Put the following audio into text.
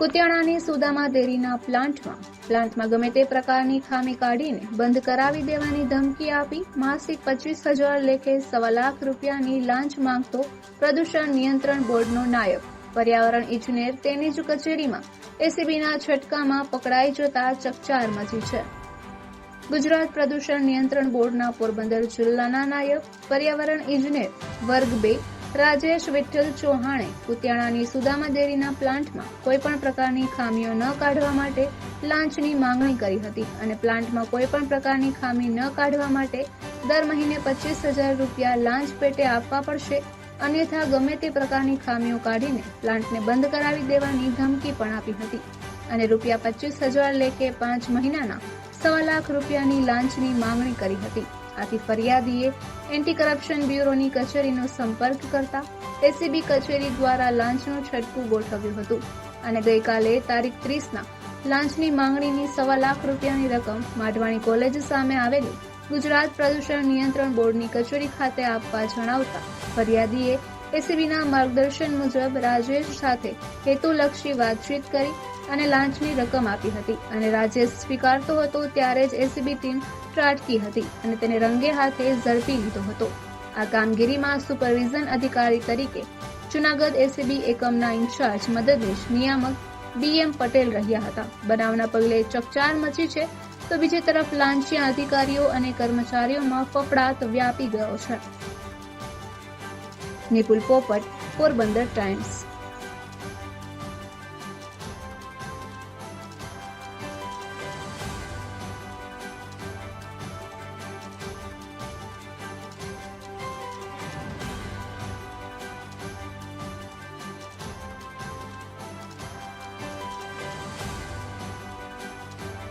કુતિયાણાની સુદામા ડેરીના પ્લાન્ટમાં. પ્લાન્ટમાં ગમે તે પ્રકારની ખામી કાઢીને બંધ કરાવી દેવાની ધમકી આપી માસિક પચીસ હજાર લેખે સવા લાખ રૂપિયાની લાંચ માંગતો પ્રદૂષણ નિયંત્રણ બોર્ડનો નાયક પર્યાવરણ ઇજનેર તેની જ કચેરીમાં એસીબીના છટકામાં પકડાઈ જતા ચકચાર મચી છે. ગુજરાત પ્રદૂષણ નિયંત્રણ બોર્ડના પોરબંદર જિલ્લાના નાયબ પર્યાવરણ ઇજનેર વર્ગ બે રાજેશ વિઠ્ઠલ ચૌહાણે કુતિયાણાની સુદામા ડેરીના પ્લાન્ટમાં કોઈપણ પ્રકારની ખામીઓ ન કાઢવા માટે લાંચની માંગણી કરી હતી અને પ્લાન્ટમાં કોઈપણ પ્રકારની ખામી ન કાઢવા માટે દર મહિને પચીસ હજાર રૂપિયા લાંચ પેટે આપવા પડશે. અન્યથા ગમે તે પ્રકારની ખામીઓ કાઢીને પ્લાન્ટને બંધ કરાવી દેવાની ધમકી પણ આપી હતી અને રૂપિયા પચીસ હજાર લેખે પાંચ મહિનાના સવા લાખ રૂપિયાની લાંચની માંગણી કરી હતી. આથી ફરિયાદીએ એન્ટી કરપ્શન બ્યુરોની કચેરીનો સંપર્ક કરતા એસીબી કચેરી દ્વારા લાંચનું છટકું ગોઠવ્યું હતું અને ગઈકાલે તારીખ ત્રીસના લાંચની માંગણીની સવા લાખ રૂપિયાની રકમ માઢવાણી કોલેજ સામે આવેલી ગુજરાત પ્રદૂષણ નિયંત્રણ બોર્ડની કચેરી ખાતે આપવા જણાવતા ફરિયાદીએ એસીબીના માર્ગદર્શન મુજબ રાજેશ સાથે હેતુલક્ષી વાતચીત કરી અને લાંચની રકમ આપી હતી અને રાજેશ સ્વીકારતો હતો ત્યારે જ એસીબી ટીમ ત્રાટકી હતી અને તેને રંગે હાથે ઝડપી લીધો હતો. આ કામગીરીમાં સુપરવિઝન અધિકારી તરીકે જુનાગઢ એસીબી એકમના ઇન્ચાર્જ મદદનીશ નિયામક બીએમ પટેલ રહ્યા હતા. બનાવના પગલે ચકચાર મચી છે તો બીજી તરફ લાંચિયા અધિકારીઓ અને કર્મચારીઓમાં ફફડાટ વ્યાપી ગયો છે. નિપુલ પોપટ, પોરબંદર ટાઈમ્સ.